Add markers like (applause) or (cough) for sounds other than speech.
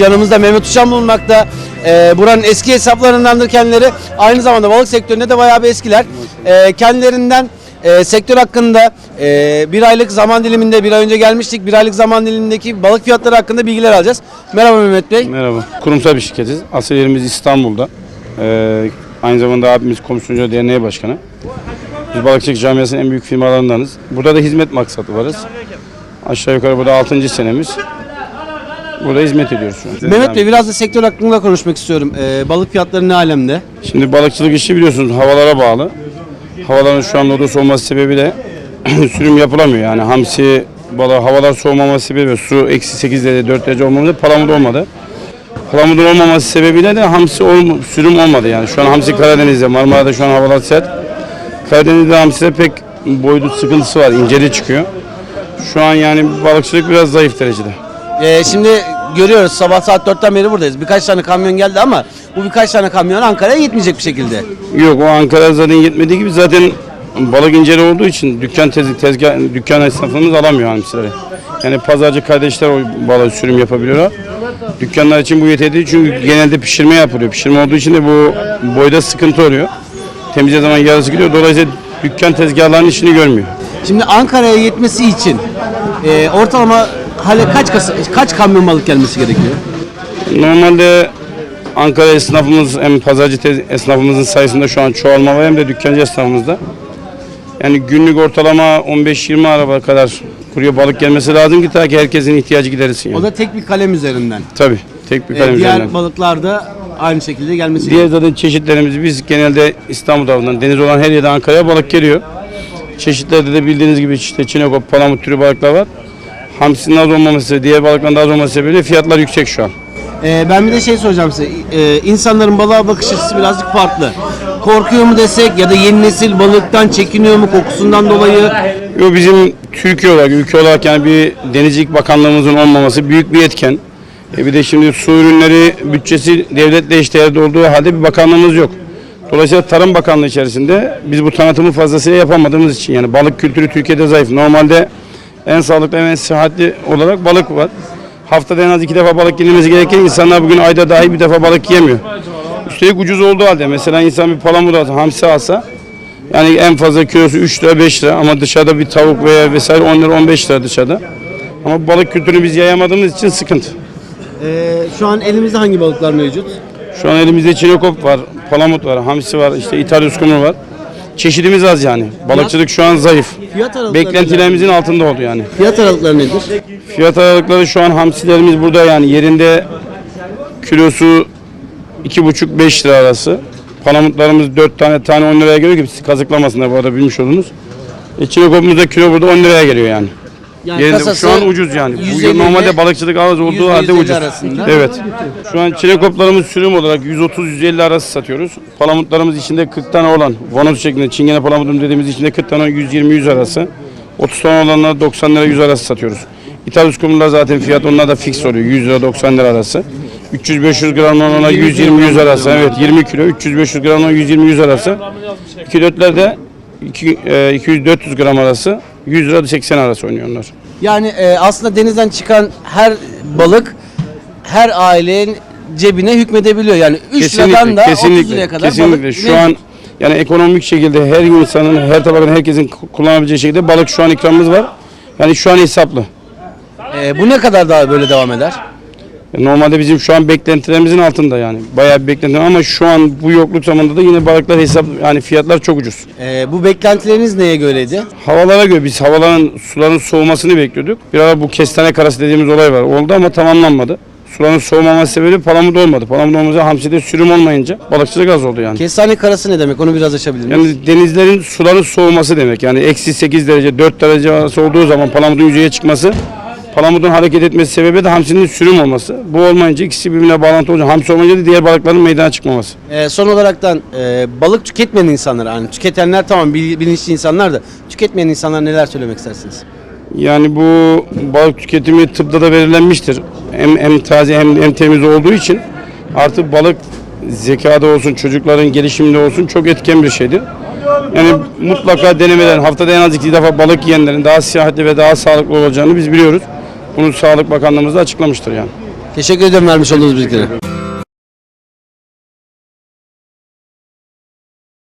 Yanımızda Mehmet Uçan bulunmakta. Ee, buranın eski hesaplarındandır kendileri. Aynı zamanda balık sektöründe de bayağı bir eskiler. Ee, kendilerinden e, sektör hakkında e, bir aylık zaman diliminde bir ay önce gelmiştik. Bir aylık zaman dilimindeki balık fiyatları hakkında bilgiler alacağız. Merhaba Mehmet Bey. Merhaba. Kurumsal bir şirketiz. Asıl yerimiz İstanbul'da. Ee, aynı zamanda abimiz Komisyoncu Derneği Başkanı. Biz Balıkçılık Camiası'nın en büyük firmalarındanız. Burada da hizmet maksatı varız. Aşağı yukarı burada 6. senemiz. Burada hizmet ediyoruz şu an. Mehmet Bey biraz da sektör hakkında konuşmak istiyorum. Ee, balık fiyatları ne alemde? Şimdi balıkçılık işi biliyorsunuz havalara bağlı. Havaların şu an lodos olması sebebiyle (clears throat) sürüm yapılamıyor. Yani hamsi balığı havalar soğumaması sebebiyle su eksi 8 derece 4 derece olmadı. Palamut olmadı. Palamutun olmaması sebebiyle de hamsi olm sürüm olmadı yani. Şu an hamsi Karadeniz'de, Marmara'da şu an havalar sert. Karadeniz'de hamside pek boyut sıkıntısı var, inceli çıkıyor. Şu an yani balıkçılık biraz zayıf derecede. Ee, şimdi görüyoruz sabah saat 4'ten beri buradayız. Birkaç tane kamyon geldi ama bu birkaç tane kamyon Ankara'ya gitmeyecek bir şekilde. Yok o Ankara zaten yetmediği gibi zaten balık inceli olduğu için dükkan tez, tezgah dükkan esnafımız alamıyor hamsileri. Yani pazarcı kardeşler o balığı sürüm yapabiliyorlar. Dükkanlar için bu yeterli çünkü genelde pişirme yapılıyor. Pişirme olduğu için de bu boyda sıkıntı oluyor. Temizle zaman yarısı gidiyor. Dolayısıyla dükkan tezgahlarının işini görmüyor. Şimdi Ankara'ya yetmesi için e, ortalama hale kaç kaç kamyon balık gelmesi gerekiyor? Normalde Ankara esnafımız hem pazarcı esnafımızın sayısında şu an çoğalma var hem de dükkancı esnafımızda. Yani günlük ortalama 15-20 araba kadar kurye balık gelmesi lazım ki ta ki herkesin ihtiyacı giderilsin. Yani. O da tek bir kalem üzerinden. Tabii tek bir E, kalem diğer üzerinden. balıklar da aynı şekilde gelmesi Diğer zaten çeşitlerimizi biz genelde İstanbul tarafından deniz olan her yerden Ankara'ya balık geliyor. Çeşitlerde de bildiğiniz gibi işte çinekop, palamut türü balıklar var. Hamsinin az olmaması, diğer balıkların da az olması sebebiyle fiyatlar yüksek şu an. E, ben bir de şey soracağım size. E, insanların balığa bakış açısı birazcık farklı. Korkuyor mu desek ya da yeni nesil balıktan çekiniyor mu kokusundan dolayı? Yo bizim Türkiye olarak, ülke olarak yani bir denizcilik bakanlığımızın olmaması büyük bir etken. E bir de şimdi su ürünleri bütçesi devletle eşdeğerde olduğu halde bir bakanlığımız yok. Dolayısıyla Tarım Bakanlığı içerisinde biz bu tanıtımı fazlasıyla yapamadığımız için yani balık kültürü Türkiye'de zayıf. Normalde en sağlıklı en sıhhatli olarak balık var. Haftada en az iki defa balık yenilmesi gereken insanlar bugün ayda dahi bir defa balık yemiyor. Üstelik ucuz olduğu halde mesela insan bir palamut alsa, hamsi alsa yani en fazla kilosu 3 lira 5 lira ama dışarıda bir tavuk veya vesaire 10 lira 15 lira dışarıda. Ama balık kültürünü biz yayamadığımız için sıkıntı. E, şu an elimizde hangi balıklar mevcut? Şu an elimizde çinekop var, palamut var, hamsi var, işte İtalya kumru var. Çeşidimiz az yani. Balıkçılık şu an zayıf. Fiyat aralıkları Beklentilerimizin altında oldu yani. Fiyat aralıkları nedir? Fiyat aralıkları şu an hamsilerimiz burada yani yerinde kilosu 2,5-5 lira arası. Palamutlarımız 4 tane tane 10 liraya geliyor ki siz kazıklamasınlar bu arada bilmiş oldunuz. E, çinekopumuz da kilo burada 10 liraya geliyor yani. Yani kasası şu an ucuz yani. 150 Bu normalde ile balıkçılık az olduğu 100 halde 150 ucuz. arasında. Evet. Şu an çinekoplarımız sürüm olarak 130-150 arası satıyoruz. Palamutlarımız içinde 40 tane olan, vanoz şeklinde çingene palamutum dediğimiz içinde 40 tane 120-100 arası. 30 tane olanlar 90 lira 100 arası satıyoruz. İtalya kumrular zaten fiyat onlar da fix oluyor. 100 lira 90 lira arası. 300-500 gram ona 120-100 arası. Evet 20 kilo 300-500 gram ona 120-100 arası. 2 dörtler de 200-400 gram arası 100 lira 80 arası oynuyor onlar. Yani e, aslında denizden çıkan her balık her ailenin cebine hükmedebiliyor. Yani 3 liradan da 30 liraya kadar kesinlikle. balık Şu an yani ekonomik şekilde her insanın, her tabakın, herkesin kullanabileceği şekilde balık şu an ikramımız var. Yani şu an hesaplı. E, bu ne kadar daha böyle devam eder? Normalde bizim şu an beklentilerimizin altında yani. Bayağı bir beklenti ama şu an bu yokluk zamanında da yine balıklar hesap yani fiyatlar çok ucuz. E, bu beklentileriniz neye göreydi? Havalara göre biz havaların suların soğumasını bekliyorduk. Bir ara bu kestane karası dediğimiz olay var. Oldu ama tamamlanmadı. Suların soğumaması sebebi palamut olmadı. Palamut olmayınca hamside sürüm olmayınca balıkçılık az oldu yani. Kestane karası ne demek? Onu biraz açabilir miyiz? Yani denizlerin suların soğuması demek. Yani eksi 8 derece 4 derece arası olduğu zaman palamutun yüzeye çıkması palamutun hareket etmesi sebebi de hamsinin sürüm olması. Bu olmayınca ikisi birbirine bağlantı olunca hamsi olmayınca da diğer balıkların meydana çıkmaması. E, son olaraktan e, balık tüketmeyen insanlar, yani tüketenler tamam bil- bilinçli insanlar da tüketmeyen insanlar neler söylemek istersiniz? Yani bu balık tüketimi tıpta da belirlenmiştir. Hem, hem taze hem, hem temiz olduğu için artık balık zekada olsun, çocukların gelişiminde olsun çok etken bir şeydir. Yani mutlaka denemeden haftada en az iki defa balık yiyenlerin daha sıhhatli ve daha sağlıklı olacağını biz biliyoruz. Bunu Sağlık Bakanlığımız da açıklamıştır yani. Teşekkür ederim vermiş olduğunuz bilgileri.